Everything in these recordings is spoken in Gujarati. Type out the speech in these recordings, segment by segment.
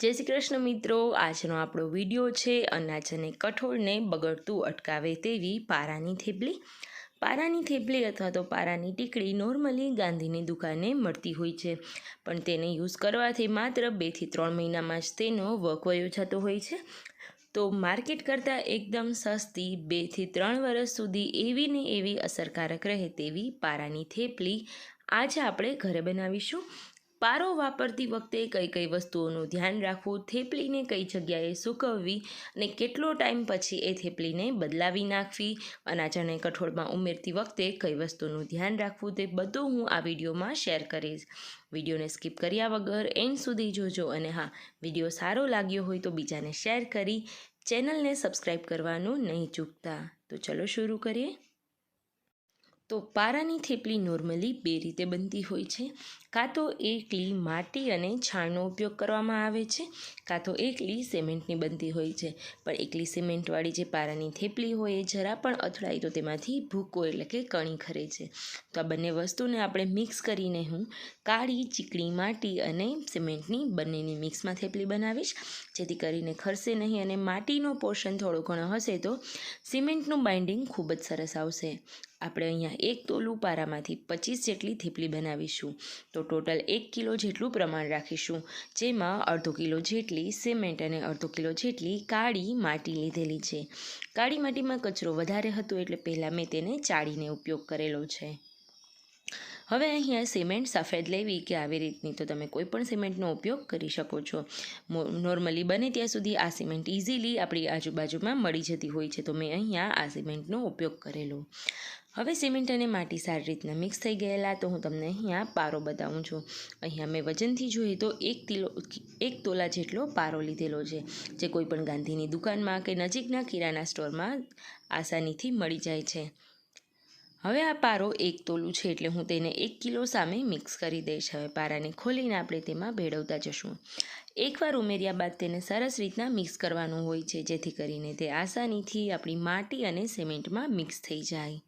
જય શ્રી કૃષ્ણ મિત્રો. આજનો આપણો વીડિયો છે અનાજ અને કઠોળને બગડતું અટકાવે તેવી પારાની થેપલી. પારાની થેપલી અથવા તો પારાની ટીકડી નોર્મલી ગાંધીની દુકાને મળતી હોય છે, પણ તેને યુઝ કરવાથી માત્ર બેથી ત્રણ મહિનામાં જ તેનો વર્ક વયો જતો હોય છે. તો માર્કેટ કરતાં એકદમ સસ્તી બેથી ત્રણ વર્ષ સુધી એવી ને એવી અસરકારક રહે તેવી પારાની થેપલી આજે આપણે ઘરે બનાવીશું. પારો વાપરતી વખતે કઈ કઈ વસ્તુઓનું ધ્યાન રાખવું, થેપલીને કઈ જગ્યાએ સૂકવવી અને કેટલો ટાઈમ પછી એ થેપલીને બદલાવી નાખવી અનાજ અને કઠોળમાં ઉમેરતી વખતે કઈ વસ્તુનું ધ્યાન રાખવું તે બધું હું આ વિડીયોમાં શેર કરીશ. વિડીયોને સ્કીપ કર્યા વગર એન્ડ સુધી જોજો અને હા, વીડિયો સારો લાગ્યો હોય તો બીજાને શેર કરી ચેનલને સબસ્ક્રાઈબ કરવાનું નહીં ચૂકતા. તો ચલો શરૂ કરીએ. તો પારાની થેપલી નોર્મલી બે રીતે બનતી હોય છે. કાં તો એકલી માટી અને છાણનો ઉપયોગ કરવામાં આવે છે, કાં તો એકલી સિમેન્ટની બનતી હોય છે. પણ એકલી સિમેન્ટવાળી જે પારાની થેપલી હોય એ જરા પણ અથડાય તો તેમાંથી ભૂકો એટલે કે કણી ખરે છે. તો આ બંને વસ્તુને આપણે મિક્સ કરીને હું કાળી, ચીકણી માટી અને સિમેન્ટની બંનેની મિક્સમાં થેપલી બનાવીશ. જેથી કરીને ખરશે નહીં અને માટીનો પોર્શન થોડો ઘણો હશે તો સિમેન્ટનું બાઇન્ડિંગ ખૂબ જ સરસ આવશે. આપણે અહીંયા એક તોલું પારામાંથી પચીસ જેટલી થેપલી બનાવીશું. તો ટોટલ એક કિલો જેટલું પ્રમાણ રાખીશું, જેમાં અડધો કિલો જેટલી સિમેન્ટ અને અડધો કિલો જેટલી કાળી માટી લીધેલી છે. કાળી માટીમાં કચરો વધારે હતો એટલે પહેલાં મેં તેને ચાળીને ઉપયોગ કરેલો છે. હવે અહીંયા સિમેન્ટ સફેદ લેવી કે આવી રીતની તો તમે કોઈ પણ સિમેન્ટનો ઉપયોગ કરી શકો છો. નોર્મલી બને ત્યાં સુધી આ સિમેન્ટ ઇઝીલી આપણી આજુબાજુમાં મળી જતી હોય છે તો મેં અહીંયા આ સિમેન્ટનો ઉપયોગ કરેલો. હવે સિમેન્ટ અને માટી સારી રીતના મિક્સ થઈ ગયેલા તો હું તમને અહીંયા પારો બતાવું છું. અહીંયા મેં વજનથી જોઈએ તો એક કિલો, એક તોલા જેટલો પારો લીધેલો છે, જે કોઈપણ ગાંધીની દુકાનમાં કે નજીકના કિરાના સ્ટોરમાં આસાનીથી મળી જાય છે. હવે આ પારો એક તોલું છે એટલે હું તેને એક કિલો સામે મિક્સ કરી દઈશ. હવે પારાને ખોલીને આપણે તેમાં ભેળવતા જશું. એકવાર ઉમેર્યા બાદ તેને સરસ રીતના મિક્સ કરવાનું હોય છે, જેથી કરીને તે આસાનીથી આપણી માટી અને સિમેન્ટમાં મિક્સ થઈ જાય.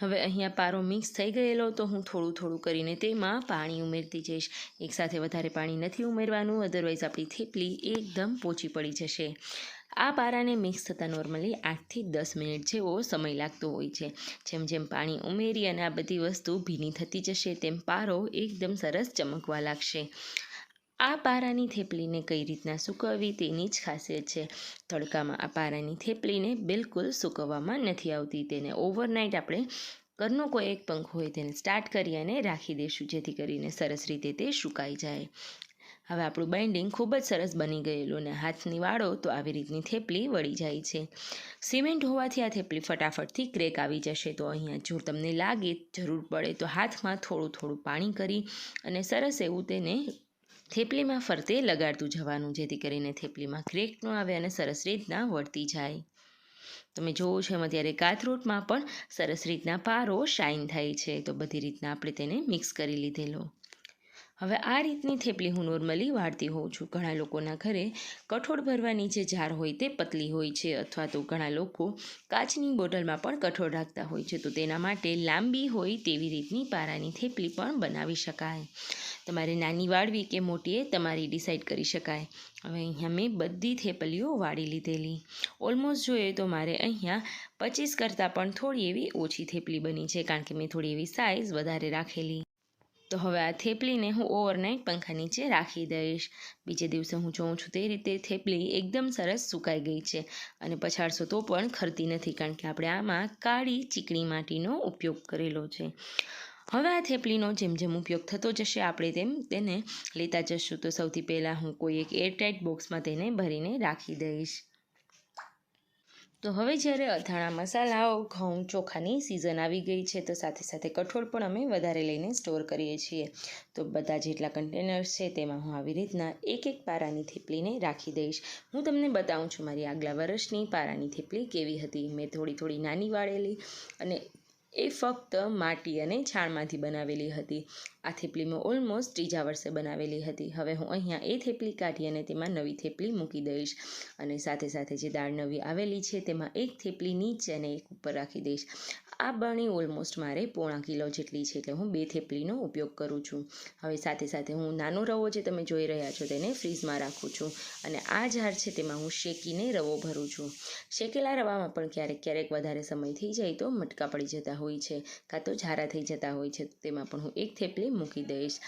હવે અહીંયા પારો મિક્સ થઈ ગયેલો, તો હું થોડું થોડું કરીને તેમાં પાણી ઉમેરતી જઈશ. એકસાથે વધારે પાણી નથી ઉમેરવાનું અધરવાઇઝ આપણી થેપલી એકદમ પોચી પડી જશે. આ પારાને મિક્સ થતાં નોર્મલી આઠથી દસ મિનિટ જેવો સમય લાગતો હોય છે. જેમ જેમ પાણી ઉમેરી અને આ બધી વસ્તુ ભીની થતી જશે, તેમ પારો એકદમ સરસ ચમકવા લાગશે. આ પારાની થેપલીને કઈ રીતના સૂકવવી તેની જ ખાસિયત છે. તડકામાં આ પારાની થેપલીને બિલકુલ સૂકવવામાં નથી આવતી. તેને ઓવરનાઇટ આપણે ઘરનો કોઈ એક પંખ હોય તેને સ્ટાર્ટ કરી અને રાખી દઈશું, જેથી કરીને સરસ રીતે તે સુકાઈ જાય. હવે આપણું બાઇન્ડિંગ ખૂબ જ સરસ બની ગયેલું ને હાથની વાળો તો આવી રીતની થેપલી વળી જાય છે. સિમેન્ટ હોવાથી આ થેપલી ફટાફટથી ક્રેક આવી જશે, તો અહીંયા જો તમને લાગે જરૂર પડે તો હાથમાં થોડું થોડું પાણી કરી અને સરસ એવું તેને થેપલીમાં ફરતે લગાડતું જવાનું, જેથી કરીને થેપલીમાં ક્રેક ન આવે અને સરસ રીતના વળતી જાય. તમે જોવો છો એમાં ત્યારે કાથરોટમાં પણ સરસ રીતના પારો શાઇન થાય છે, તો બધી રીતના આપણે તેને મિક્સ કરી લીધેલો. હવે આ રીતની થેપલી હું નોર્મલી વાળતી હોઉં છું. ઘણા લોકોના ઘરે કઠોળ ભરવાની જે જાર હોય તે પતલી હોય છે અથવા તો ઘણા લોકો કાચની બોટલમાં પણ કઠોળ રાખતા હોય છે. તો તેના માટે લાંબી હોય તેવી રીતની પારાની થેપલી પણ બનાવી શકાય. તમારે નાની વાળવી કે મોટી એ તમારી ડિસાઈડ કરી શકાય. હવે અહીંયા મેં બધી થેપલીઓ વાળી લીધેલી. ઓલમોસ્ટ જોઈએ તો મારે અહીંયા પચીસ કરતાં પણ થોડી એવી ઓછી થેપલી બની છે. કારણ કે મેં થોડી એવી સાઇઝ વધારે રાખેલી. તો હવે આ થેપલીને હું ઓવરનાઇટ પંખા નીચે રાખી દઈશ. બીજે દિવસે હું જોઉં છું તે રીતે થેપલી એકદમ સરસ સુકાઈ ગઈ છે અને પછાડશો તો પણ ખરતી નથી કારણ કે આપણે આમાં કાળી ચીકણી માટીનો ઉપયોગ કરેલો છે. હવે આ થેપલીનો જેમ જેમ ઉપયોગ થતો જશે આપણે તેમ તેને લેતા જશું. તો સૌથી પહેલાં હું કોઈ એક એરટાઇટ બોક્સમાં તેને ભરીને રાખી દઈશ. તો હવે જ્યારે અથાણા મસાલાઓ, ઘઉં ચોખાની સિઝન આવી ગઈ છે, તો સાથે સાથે કઠોળ પણ અમે વધારે લઈને સ્ટોર કરીએ છીએ. તો બધા જેટલા કન્ટેનર્સ છે, તેમાં હું આવી રીતના એક એક પારાની થેપલીને રાખી દઈશ. હું તમને બતાવું છું મારી આગલા વર્ષની પારાની થેપલી કેવી હતી. મેં થોડી થોડી નાની વાળેલી અને એ ફક્ત માટી અને છાણમાંથી બનાવેલી હતી. આ થેપલી મેં ઓલમોસ્ટ ત્રીજા વર્ષે બનાવેલી હતી. હવે હું અહીંયા એ થેપલી કાઢી અને તેમાં નવી થેપલી મૂકી દઈશ અને સાથે સાથે જે દાળ નવી આવેલી છે તેમાં એક થેપલી નીચે અને એક ઉપર રાખી દઈશ. આ બણી ઓલમોસ્ટ મારે પોણા કિલો જેટલી છે એટલે હું બે થેપલીનો ઉપયોગ કરું છું. હવે સાથે સાથે હું નાનો રવો જે તમે જોઈ રહ્યા છો તેને ફ્રીઝમાં રાખું છું અને આ જાર છે તેમાં હું શેકીને રવો ભરું છું. શેકેલા રવામાં પણ ક્યારેક ક્યારેક વધારે સમય થઈ જાય તો મટકા પડી જતા હોય છે, કાં તો ઝારા થઈ જતા હોય છે, તેમાં પણ હું એક થેપલી મૂકી દઈશ.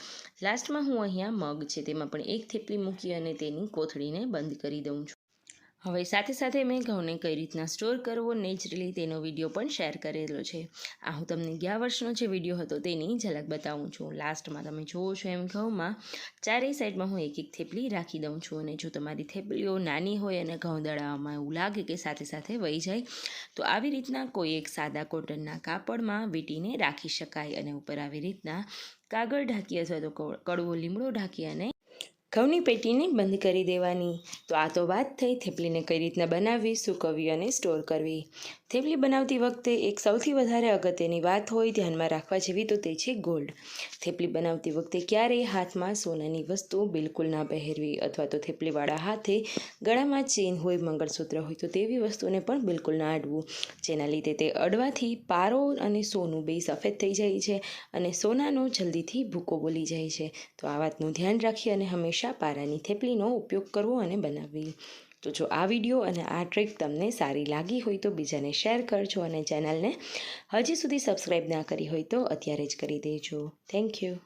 લાસ્ટમાં હું અહીંયા મગ છે, તેમાં પણ એક થેપલી મૂકી અને તેની કોથળીને બંધ કરી દઉં છું. હવે સાથે સાથે મેં ઘઉંને કઈ રીતના સ્ટોર કરવો નેચરલી તેનો વીડિયો પણ શેર કરેલો છે. આ હું તમને ગયા વર્ષનો જે વીડિયો હતો તેની ઝલક બતાવું છું. લાસ્ટમાં તમે જુઓ છો એમ ઘઉંમાં, ચારેય સાઈડમાં હું એક એક થેપલી રાખી દઉં છું અને જો તમારી થેપલીઓ નાની હોય અને ઘઉં દળાવવામાં એવું લાગે કે સાથે સાથે વહી જાય, તો આવી રીતના કોઈ એક સાદા કોટનના કાપડમાં વીંટીને રાખી શકાય અને ઉપર આવી રીતના કાગળ ઢાંકી અથવા તો કડવો લીમડો ઢાંકી અને ઘઉંની પેટીને બંધ કરી દેવાની. તો આ તો વાત થઈ થેપલીને કઈ રીતના બનાવવી સૂકવવી અને સ્ટોર કરવી. થેપલી બનાવતી વખતે એક સૌથી વધારે અગત્યની વાત હોય ધ્યાનમાં રાખવા જેવી તો તે છે ગોલ્ડ. થેપલી બનાવતી વખતે ક્યારેય હાથમાં સોનાની વસ્તુ બિલકુલ ના પહેરવી અથવા તો થેપલીવાળા હાથે ગળામાં ચેન હોય, મંગળસૂત્ર હોય તો તેવી વસ્તુને પણ બિલકુલ ના અડવું. જેના લીધે તે અડવાથી પારો અને સોનું બે સફેદ થઈ જાય છે અને સોનાનો જલ્દીથી ભૂકો બોલી જાય છે. તો આ વાતનું ધ્યાન રાખી અને હંમેશા હંમેશા પારાની થેપલીનો ઉપયોગ કરવો અને બનાવવી. તો જો આ વીડિયો અને આ ટ્રીક તમને સારી લાગી હોય તો બીજાને શેર કરજો અને ચેનલને હજી સુધી સબસ્ક્રાઈબ ના કરી હોય તો અત્યારે જ કરી દેજો. Thank you.